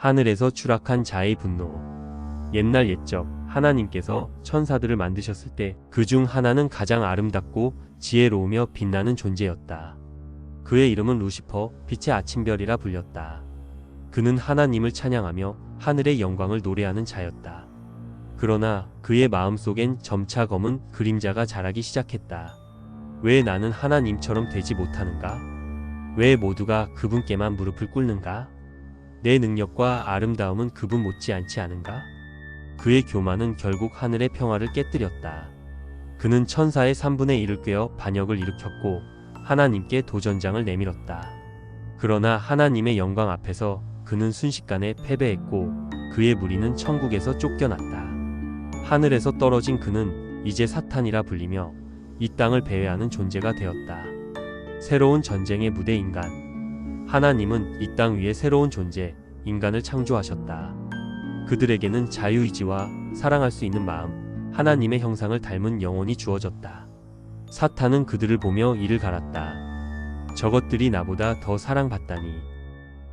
하늘에서 추락한 자의 분노. 옛날 옛적 하나님께서 천사들을 만드셨을 때 그 중 하나는 가장 아름답고 지혜로우며 빛나는 존재였다. 그의 이름은 루시퍼, 빛의 아침별이라 불렸다. 그는 하나님을 찬양하며 하늘의 영광을 노래하는 자였다. 그러나 그의 마음속엔 점차 검은 그림자가 자라기 시작했다. 왜 나는 하나님처럼 되지 못하는가? 왜 모두가 그분께만 무릎을 꿇는가? 내 능력과 아름다움은 그분 못지않지 않은가? 그의 교만은 결국 하늘의 평화를 깨뜨렸다. 그는 천사의 3분의 1을 꿰어 반역을 일으켰고 하나님께 도전장을 내밀었다. 그러나 하나님의 영광 앞에서 그는 순식간에 패배했고 그의 무리는 천국에서 쫓겨났다. 하늘에서 떨어진 그는 이제 사탄이라 불리며 이 땅을 배회하는 존재가 되었다. 새로운 전쟁의 무대 인간. 하나님은 이 땅 위에 새로운 존재, 인간을 창조하셨다. 그들에게는 자유의지와 사랑할 수 있는 마음, 하나님의 형상을 닮은 영혼이 주어졌다. 사탄은 그들을 보며 이를 갈았다. 저것들이 나보다 더 사랑받다니.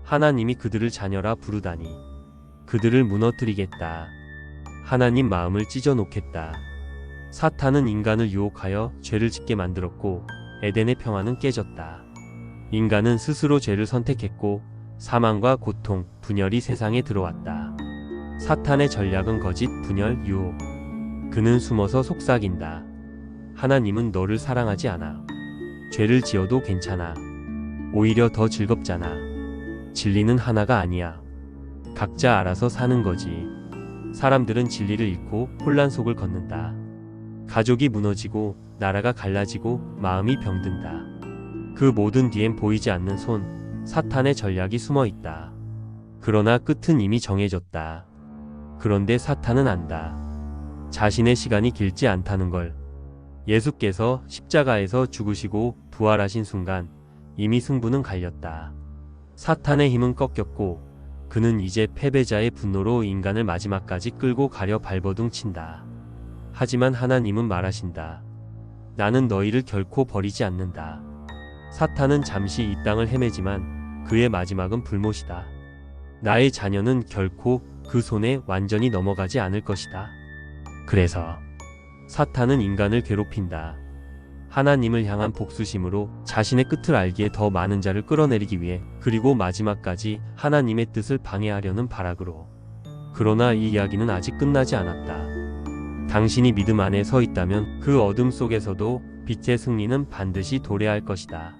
하나님이 그들을 자녀라 부르다니. 그들을 무너뜨리겠다. 하나님 마음을 찢어 놓겠다. 사탄은 인간을 유혹하여 죄를 짓게 만들었고 에덴의 평화는 깨졌다. 인간은 스스로 죄를 선택했고 사망과 고통, 분열이 세상에 들어왔다. 사탄의 전략은 거짓, 분열, 유혹. 그는 숨어서 속삭인다. 하나님은 너를 사랑하지 않아. 죄를 지어도 괜찮아. 오히려 더 즐겁잖아. 진리는 하나가 아니야. 각자 알아서 사는 거지. 사람들은 진리를 잃고 혼란 속을 걷는다. 가족이 무너지고 나라가 갈라지고 마음이 병든다. 그 모든 뒤엔 보이지 않는 손, 사탄의 전략이 숨어 있다. 그러나 끝은 이미 정해졌다. 그런데 사탄은 안다. 자신의 시간이 길지 않다는 걸. 예수께서 십자가에서 죽으시고 부활하신 순간 이미 승부는 갈렸다. 사탄의 힘은 꺾였고 그는 이제 패배자의 분노로 인간을 마지막까지 끌고 가려 발버둥 친다. 하지만 하나님은 말하신다. 나는 너희를 결코 버리지 않는다. 사탄은 잠시 이 땅을 헤매지만 그의 마지막은 불못이다. 나의 자녀는 결코 그 손에 완전히 넘어가지 않을 것이다. 그래서 사탄은 인간을 괴롭힌다. 하나님을 향한 복수심으로 자신의 끝을 알기에 더 많은 자를 끌어내리기 위해 그리고 마지막까지 하나님의 뜻을 방해하려는 발악으로. 그러나 이 이야기는 아직 끝나지 않았다. 당신이 믿음 안에 서 있다면 그 어둠 속에서도 빛의 승리는 반드시 도래할 것이다.